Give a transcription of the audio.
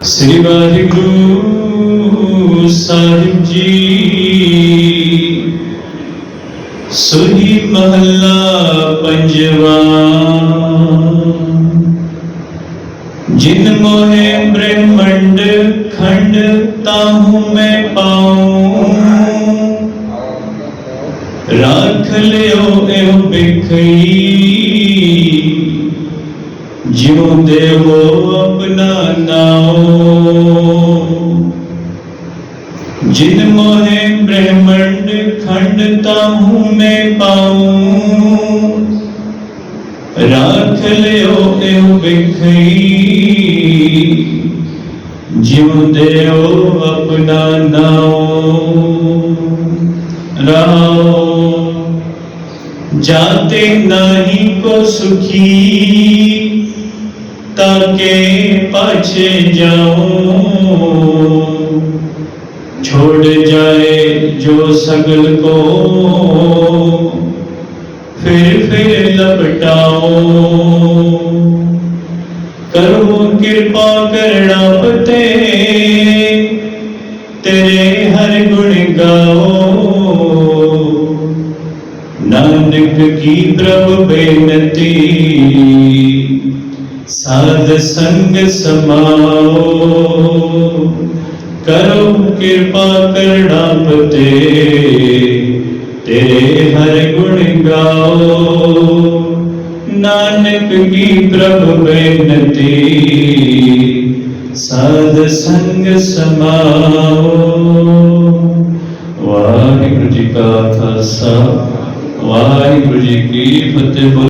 ਸ੍ਰੀ ਵਾਹਿਗੁਰੂ ਸਾਹਿਬ ਜੀ। ਸੁਹੀ ਮਹੱਲਾ ਪੰਜਵਾ। ਜਿਨ ਮੋਹੇ ਬ੍ਰਹਮੰਡ ਖੰਡ, ਤਾਹੂ ਮੈਂ ਪਾਉ। ਰੱਖ ਲਿਓ ਇਹ ਬਿਖਈ जीवते हो अपना नाओ जिन मोहे ब्रह्मंड खंडता हूँ मैं पाऊँ राख लियो एव बिखई जीवते हो अपना नाओ राओ जाते नहीं को सुखी ਤਕੇ ਪਛ ਜਾਉ ਛੋੜ ਜਾਏ ਜੋ ਸਗਲ ਕੋ। ਫਿਰ ਫਿਰ ਲਪਟਾਓ ਕਰੋ ਕਿਰਪਾ ਕਰਣਾ ਪਤੇ ਤੇਰੇ ਹਰ ਗੁਣ ਗਾਓ ਨਾਨਕ ਕੀ ਪ੍ਰਭ ਬੇਨਤੀ। साध संग समाओ। करो कृपा करना पते तेरे हर गुण गाओ। नानक की प्रभु बेनती साध संग समाओ। वाहिगुरु जी का खालसा, वाहिगुरु जी की फतेह।